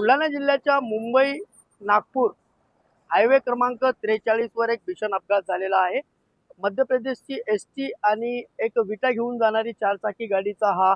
बुलढाणा जिल्ह्याच्या मुंबई नागपूर हायवे क्रमांक त्रेचाळीसवर एक भीषण अपघात झालेला आहे. मध्य प्रदेशची एस टी आणि एक विटा घेऊन जाणारी चारचाकी गाडीचा हा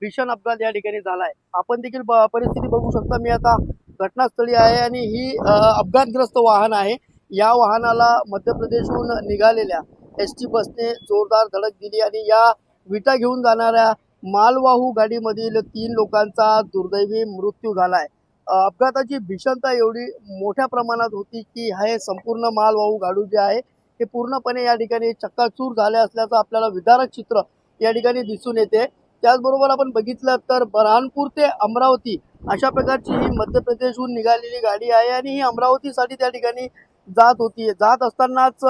भीषण अपघात या ठिकाणी झाला आहे. आपण देखील ब- परिस्थिती बघू शकता. मी आता घटनास्थळी आहे आणि ही अपघातग्रस्त वाहन आहे. या वाहनाला मध्य प्रदेशहून निघालेल्या एस टी बसने जोरदार धडक दिली आणि या विटा घेऊन जाणाऱ्या मालवाहू गाडीमधील तीन लोकांचा दुर्दैवी मृत्यू झाला आहे. अपघाताची भीषणता एवढी मोठ्या प्रमाणात होती की हे संपूर्ण मालवाहू गाडू जे आहे हे पूर्णपणे या ठिकाणी चक्काचूर झाले असल्याचं आपल्याला विदारक चित्र या ठिकाणी दिसून येते. त्याचबरोबर आपण बघितलं तर बऱ्हाणपूर ते अमरावती अशा प्रकारची ही मध्य प्रदेशहून निघालेली गाडी आहे आणि ही अमरावतीसाठी त्या ठिकाणी जात होती. जात असतानाच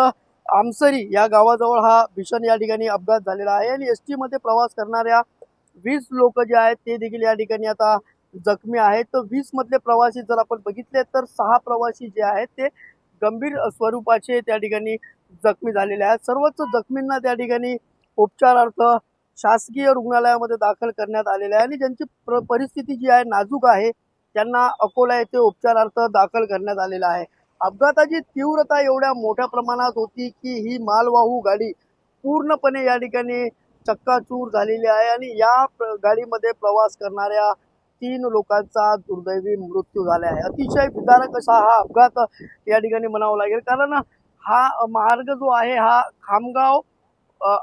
आमसरी या गावाजवळ हा भीषण या ठिकाणी अपघात झालेला आहे आणि एस टीमध्ये प्रवास करणाऱ्या वीस लोक जे आहेत ते देखील या ठिकाणी आता जखमी आहेत. तर वीस मधले प्रवासी जर आपण बघितले तर सहा प्रवासी जे आहेत ते गंभीर स्वरूपाचे त्या ठिकाणी जखमी झालेले आहेत. सर्वच जखमींना त्या ठिकाणी उपचारार्थ शासकीय रुग्णालयामध्ये दाखल करण्यात आलेले आहे आणि ज्यांची प्र परिस्थिती जी आहे नाजूक आहे त्यांना अकोला येथे उपचारार्थ दाखल करण्यात आलेला आहे. अपघाताची तीव्रता एवढ्या मोठ्या प्रमाणात होती की ही मालवाहू गाडी पूर्णपणे या ठिकाणी चक्काचूर झालेली आहे आणि या प्र- गाडीमध्ये प्रवास करणाऱ्या तीन लोकांचा दुर्दैवी मृत्यू झाला आहे. अतिशय विदारक असा हा अपघात या ठिकाणी म्हणावा लागेल. कारण हा मार्ग जो आहे हा खामगाव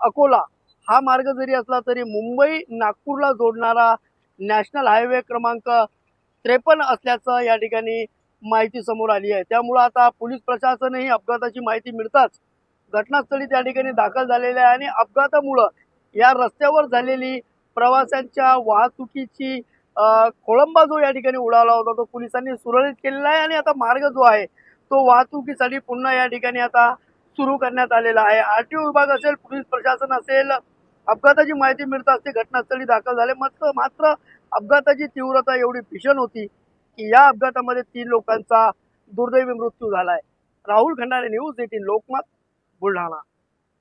अकोला हा मार्ग जरी असला तरी मुंबई नागपूरला जोडणारा नॅशनल हायवे क्रमांक त्रेपन्न असल्याचं या ठिकाणी माहिती समोर आली आहे. त्यामुळं आता पोलीस प्रशासनही अपघाताची माहिती मिळताच घटनास्थळी त्या ठिकाणी दाखल झालेले आहे आणि अपघातामुळं या रस्त्यावर झालेली प्रवाशांच्या वाहतुकीची खोळंबा जो या ठिकाणी उडाला होता. तो पोलिसांनी सुरळीत केलेला आहे आणि आता मार्ग जो आहे तो वाहतुकीसाठी पुन्हा या ठिकाणी आता सुरू करण्यात आलेला आहे. आरटीओ विभाग असेल पोलीस प्रशासन असेल अपघाताची माहिती मिळताच ते घटनास्थळी दाखल झाले. मात्र मात्र अपघाताची तीव्रता एवढी भीषण होती की या अपघातामध्ये तीन लोकांचा दुर्दैवी मृत्यू झाला आहे राहुल खंडारे न्यूज एटीन लोकमत बुलढाणा.